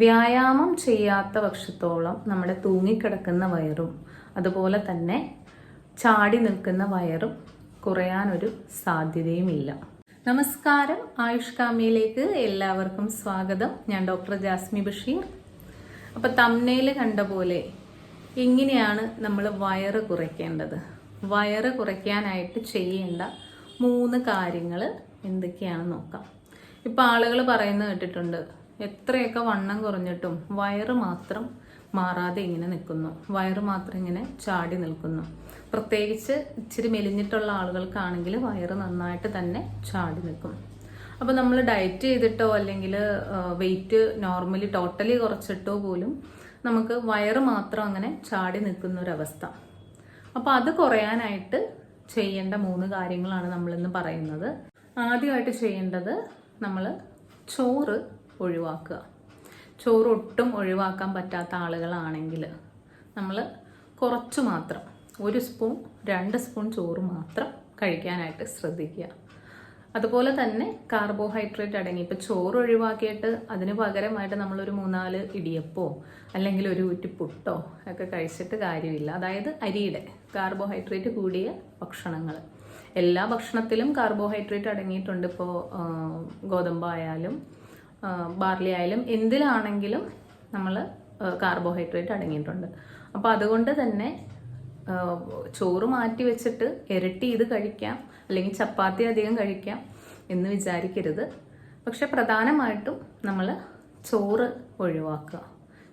വ്യായാമം ചെയ്യാത്ത പക്ഷത്തോളം നമ്മുടെ തൂങ്ങിക്കിടക്കുന്ന വയറും അതുപോലെ തന്നെ ചാടി നിൽക്കുന്ന വയറും കുറയാനൊരു സാധ്യതയുമില്ല. നമസ്കാരം. ആയുഷ് കാമിയിലേക്ക് എല്ലാവർക്കും സ്വാഗതം. ഞാൻ ഡോക്ടർ ജാസ്മി ബഷീർ. അപ്പോൾ തമ്മനയിൽ കണ്ട പോലെ എങ്ങനെയാണ് നമ്മൾ വയറ് കുറയ്ക്കേണ്ടത്? വയറ് കുറയ്ക്കാനായിട്ട് ചെയ്യേണ്ട മൂന്ന് കാര്യങ്ങൾ എന്തൊക്കെയാണെന്ന് നോക്കാം. ഇപ്പം ആളുകൾ പറയുന്നത് കേട്ടിട്ടുണ്ട് എത്രയൊക്കെ വണ്ണം കുറഞ്ഞിട്ടും വയറ് മാത്രം മാറാതെ ഇങ്ങനെ നിൽക്കുന്നു. വയറ് മാത്രം ഇങ്ങനെ ചാടി നിൽക്കുന്നു. പ്രത്യേകിച്ച് ഇച്ചിരി മെലിഞ്ഞിട്ടുള്ള ആളുകൾക്കാണെങ്കിൽ വയറ് നന്നായിട്ട് തന്നെ ചാടി നിൽക്കും. അപ്പോൾ നമ്മൾ ഡയറ്റ് ചെയ്തിട്ടോ അല്ലെങ്കിൽ വെയിറ്റ് നോർമലി ടോട്ടലി കുറച്ചിട്ടോ പോലും നമുക്ക് വയറ് മാത്രം അങ്ങനെ ചാടി നിൽക്കുന്ന ഒരവസ്ഥ അപ്പോൾ അത് കുറയാനായിട്ട് ചെയ്യേണ്ട മൂന്ന് കാര്യങ്ങളാണ് നമ്മളിന്ന് പറയുന്നത്. ആദ്യമായിട്ട് ചെയ്യേണ്ടത് നമ്മൾ ചോറ് ഒഴിവാക്കുക. ചോറ് ഒട്ടും ഒഴിവാക്കാൻ പറ്റാത്ത ആളുകളാണെങ്കിൽ നമ്മൾ കുറച്ച് മാത്രം ഒരു സ്പൂൺ രണ്ട് സ്പൂൺ ചോറ് മാത്രം കഴിക്കാനായിട്ട് ശ്രദ്ധിക്കുക. അതുപോലെ തന്നെ കാർബോഹൈഡ്രേറ്റ് അടങ്ങി ഇപ്പോൾ ചോറ് ഒഴിവാക്കിയിട്ട് അതിന് പകരമായിട്ട് നമ്മളൊരു മൂന്നാൽ ഇടിയപ്പോ അല്ലെങ്കിൽ ഒരു ഊറ്റി പുട്ടോ ഒക്കെ കഴിച്ചിട്ട് കാര്യമില്ല. അതായത് അരിയുടെ കാർബോഹൈഡ്രേറ്റ് കൂടിയ ഭക്ഷണങ്ങൾ. എല്ലാ ഭക്ഷണത്തിലും കാർബോഹൈഡ്രേറ്റ് അടങ്ങിയിട്ടുണ്ട് ഇപ്പോൾ ഗോതമ്പായാലും ബാർലി ആയാലും എന്തിലാണെങ്കിലും നമ്മൾ കാർബോഹൈഡ്രേറ്റ് അടങ്ങിയിട്ടുണ്ട്. അപ്പോൾ അതുകൊണ്ട് തന്നെ ചോറ് മാറ്റി വെച്ചിട്ട് ഇരട്ടി ഇത് കഴിക്കാം അല്ലെങ്കിൽ ചപ്പാത്തി അധികം കഴിക്കാം എന്ന് വിചാരിക്കരുത്. പക്ഷെ പ്രധാനമായിട്ടും നമ്മൾ ചോറ് ഒഴിവാക്കുക.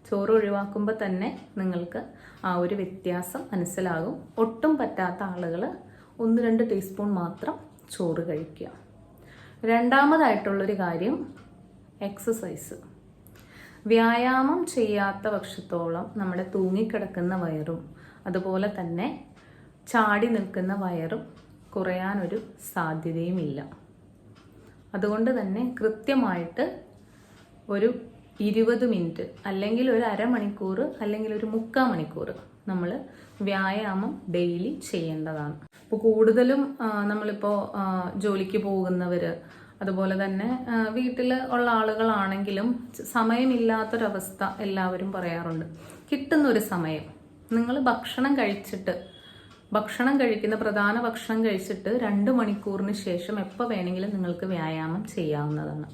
ചോറ് ഒഴിവാക്കുമ്പോൾ തന്നെ നിങ്ങൾക്ക് ആ ഒരു വ്യത്യാസം മനസ്സിലാകും. ഒട്ടും പറ്റാത്ത ആളുകൾ ഒന്ന് രണ്ട് ടീസ്പൂൺ മാത്രം ചോറ് കഴിക്കുക. രണ്ടാമതായിട്ടുള്ളൊരു കാര്യം എക്സസൈസ്. വ്യായാമം ചെയ്യാത്ത പക്ഷത്തോളം നമ്മുടെ തൂങ്ങിക്കിടക്കുന്ന വയറും അതുപോലെ തന്നെ ചാടി നിൽക്കുന്ന വയറും കുറയാനൊരു സാധ്യതയുമില്ല. അതുകൊണ്ട് തന്നെ കൃത്യമായിട്ട് ഒരു ഇരുപത് മിനിറ്റ് അല്ലെങ്കിൽ ഒരു അരമണിക്കൂർ അല്ലെങ്കിൽ ഒരു മുക്കാൽ മണിക്കൂർ നമ്മൾ വ്യായാമം ഡെയിലി ചെയ്യേണ്ടതാണ്. ഇപ്പോൾ കൂടുതലും നമ്മളിപ്പോൾ ജോലിക്ക് പോകുന്നവർ അതുപോലെ തന്നെ വീട്ടിൽ ഉള്ള ആളുകളാണെങ്കിലും സമയമില്ലാത്തൊരവസ്ഥ എല്ലാവരും പറയാറുണ്ട്. കിട്ടുന്നൊരു സമയം. നിങ്ങൾ ഭക്ഷണം കഴിച്ചിട്ട് ഭക്ഷണം കഴിക്കുന്ന പ്രധാന ഭക്ഷണം കഴിച്ചിട്ട് രണ്ട് മണിക്കൂറിന് ശേഷം എപ്പോൾ വേണമെങ്കിലും നിങ്ങൾക്ക് വ്യായാമം ചെയ്യാവുന്നതാണ്.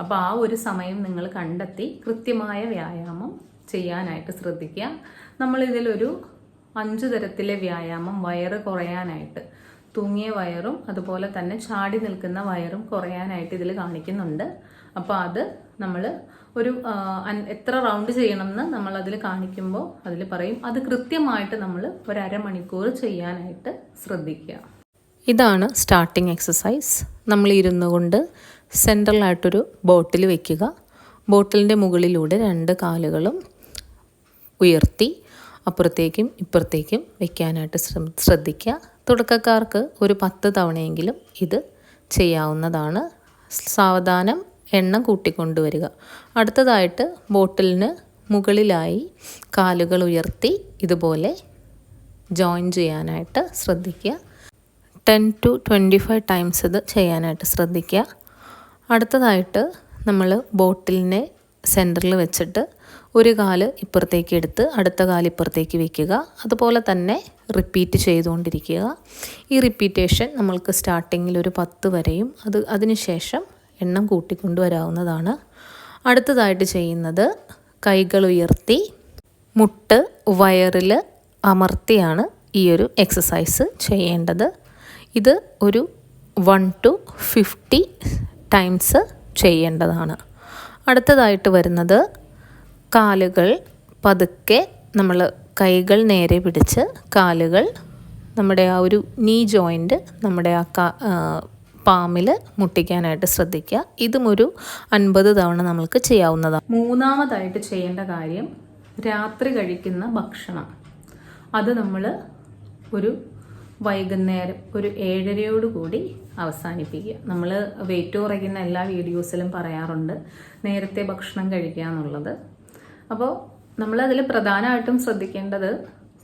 അപ്പോൾ ആ ഒരു സമയം നിങ്ങൾ കണ്ടെത്തി കൃത്യമായ വ്യായാമം ചെയ്യാനായിട്ട് ശ്രദ്ധിക്കുക. നമ്മളിതിലൊരു അഞ്ചു തരത്തിലെ വ്യായാമം വയറ് കുറയാനായിട്ട്. തൂങ്ങിയ വയറും അതുപോലെ തന്നെ ചാടി നിൽക്കുന്ന വയറും കുറയാനായിട്ട് ഇതിൽ കാണിക്കുന്നുണ്ട്. അപ്പോൾ അത് നമ്മൾ ഒരു എത്ര റൗണ്ട് ചെയ്യണമെന്ന് നമ്മൾ അതിൽ കാണിക്കുമ്പോൾ അതിൽ പറയും. അത് കൃത്യമായിട്ട് നമ്മൾ ഒരു ചെയ്യാനായിട്ട് ശ്രദ്ധിക്കുക. ഇതാണ് സ്റ്റാർട്ടിങ് എക്സസൈസ്. നമ്മൾ ഇരുന്നു കൊണ്ട് സെൻട്രലായിട്ടൊരു ബോട്ടിൽ വയ്ക്കുക ബോട്ടിലിന്റെ മുകളിലൂടെ രണ്ട് കാലുകളും ഉയർത്തി അപ്പുറത്തേക്കും ഇപ്പുറത്തേക്കും വെക്കാനായിട്ട് ശ്രദ്ധിക്കുക. തുടക്കക്കാർക്ക് ഒരു പത്ത് തവണയെങ്കിലും ഇത് ചെയ്യാവുന്നതാണ്. സാവധാനം എണ്ണം കൂട്ടിക്കൊണ്ടുവരിക. അടുത്തതായിട്ട് ബോട്ടിലിന് മുകളിലായി കാലുകൾ ഉയർത്തി ഇതുപോലെ ജോയിൻ ചെയ്യാനായിട്ട് ശ്രദ്ധിക്കുക. Ten to twenty five times ഇത് ചെയ്യാനായിട്ട് ശ്രദ്ധിക്കുക. അടുത്തതായിട്ട് നമ്മൾ ബോട്ടിലിനെ സെന്ററിൽ വെച്ചിട്ട് ഒരു കാൽ ഇപ്പുറത്തേക്ക് എടുത്ത് അടുത്ത കാൽ ഇപ്പുറത്തേക്ക് വയ്ക്കുക അതുപോലെ തന്നെ റിപ്പീറ്റ് ചെയ്തുകൊണ്ടിരിക്കുക. ഈ റിപ്പീറ്റേഷൻ നമ്മൾക്ക് സ്റ്റാർട്ടിങ്ങിൽ ഒരു പത്ത് വരെയും അത് അതിനുശേഷം എണ്ണം കൂട്ടിക്കൊണ്ടുവരാവുന്നതാണ്. അടുത്തതായിട്ട് ചെയ്യുന്നത് കൈകൾ ഉയർത്തി മുട്ട് വയറിൽ അമർത്തിയാണ് ഈ ഒരു എക്സസൈസ് ചെയ്യേണ്ടത്. ഇത് ഒരു വൺ ടു ഫിഫ്റ്റി ടൈംസ് ചെയ്യേണ്ടതാണ്. അടുത്തതായിട്ട് വരുന്നത് കാലുകൾ പതുക്കെ നമ്മൾ കൈകൾ നേരെ പിടിച്ച് കാലുകൾ നമ്മുടെ ആ ഒരു നീ ജോയിന്റ് നമ്മുടെ ആ കാ പാമിൽ മുട്ടിക്കാനായിട്ട് ശ്രദ്ധിക്കുക. ഇതും ഒരു അൻപത് തവണ നമുക്ക് ചെയ്യാവുന്നതാണ്. മൂന്നാമതായിട്ട് ചെയ്യേണ്ട കാര്യം രാത്രി കഴിക്കുന്ന ഭക്ഷണം. അത് നമ്മൾ ഒരു വൈകുന്നേരം ഒരു ഏഴരയോടുകൂടി അവസാനിപ്പിക്കുക. നമ്മൾ വെയിറ്റ് കുറയ്ക്കുന്ന എല്ലാ വീഡിയോസിലും പറയാറുണ്ട്. നേരത്തെ ഭക്ഷണം കഴിക്കുക എന്നുള്ളത്. അപ്പോൾ നമ്മൾ നമ്മളതിൽ പ്രധാനമായിട്ടും ശ്രദ്ധിക്കേണ്ടത്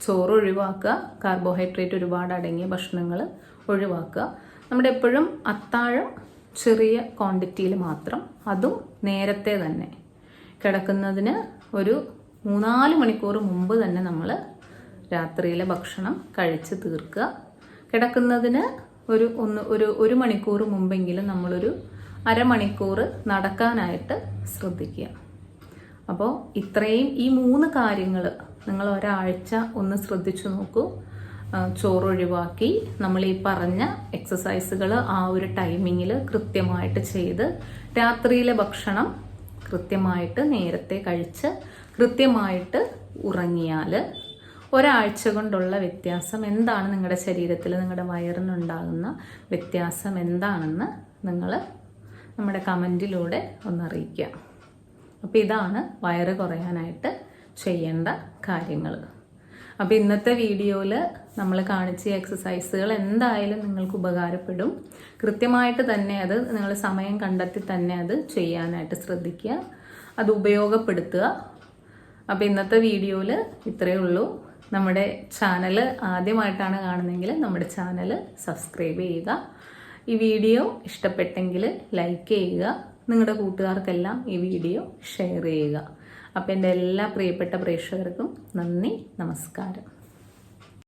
ചോറ് ഒഴിവാക്കുക കാർബോഹൈഡ്രേറ്റ് ഒരുപാട് അടങ്ങിയ ഭക്ഷണങ്ങൾ ഒഴിവാക്കുക. നമ്മുടെ എപ്പോഴും അത്താഴം ചെറിയ ക്വാണ്ടിറ്റിയിൽ മാത്രം അതും നേരത്തെ തന്നെ. കിടക്കുന്നതിന് ഒരു മൂന്നാൽ മണിക്കൂർ മുമ്പ് തന്നെ നമ്മൾ രാത്രിയിലെ ഭക്ഷണം കഴിച്ച് തീർക്കുക. കിടക്കുന്നതിന് ഒരു ഒന്ന് ഒരു ഒരു മണിക്കൂർ മുമ്പെങ്കിലും നമ്മളൊരു അരമണിക്കൂർ നടക്കാനായിട്ട് ശ്രദ്ധിക്കുക. അപ്പോൾ ഇത്രയും ഈ മൂന്ന് കാര്യങ്ങൾ നിങ്ങൾ ഒരാഴ്ച ഒന്ന് ശ്രദ്ധിച്ചു നോക്കൂ. ചോറൊഴിവാക്കി. നമ്മൾ ഈ പറഞ്ഞ എക്സസൈസുകൾ ആ ഒരു ടൈമിങ്ങിൽ കൃത്യമായിട്ട് ചെയ്ത് രാത്രിയിലെ ഭക്ഷണം കൃത്യമായിട്ട് നേരത്തെ കഴിച്ച് കൃത്യമായിട്ട് ഉറങ്ങിയാൽ ഒരാഴ്ച കൊണ്ടുള്ള വ്യത്യാസം എന്താണ് നിങ്ങളുടെ ശരീരത്തിൽ നിങ്ങളുടെ വയറിനുണ്ടാകുന്ന വ്യത്യാസം എന്താണെന്ന് നിങ്ങൾ നമ്മുടെ കമന്റിലൂടെ ഒന്നറിയിക്കുക അപ്പോൾ ഇതാണ് വയറ് കുറയാനായിട്ട് ചെയ്യേണ്ട കാര്യങ്ങൾ അപ്പോൾ ഇന്നത്തെ വീഡിയോയിൽ നമ്മൾ കാണിച്ച എക്സസൈസുകൾ എന്തായാലും നിങ്ങൾക്ക് ഉപകാരപ്പെടും. കൃത്യമായിട്ട് തന്നെ അത് നിങ്ങൾ സമയം കണ്ടെത്തി തന്നെ അത് ചെയ്യാനായിട്ട് ശ്രദ്ധിക്കുക. അത് ഉപയോഗപ്പെടുത്തുക. അപ്പോൾ ഇന്നത്തെ വീഡിയോയിൽ ഇത്രയേ ഉള്ളൂ. നമ്മുടെ ചാനൽ ആദ്യമായിട്ടാണ് കാണുന്നതെങ്കിൽ നമ്മുടെ ചാനൽ സബ്സ്ക്രൈബ് ചെയ്യുക. ഈ വീഡിയോ ഇഷ്ടപ്പെട്ടെങ്കിൽ ലൈക്ക് ചെയ്യുക. നിങ്ങളുടെ കൂട്ടുകാർക്കെല്ലാം ഈ വീഡിയോ ഷെയർ ചെയ്യുക. അപ്പോൾ എന്റെ എല്ലാ പ്രിയപ്പെട്ട പ്രേക്ഷകർക്കും നന്ദി നമസ്കാരം.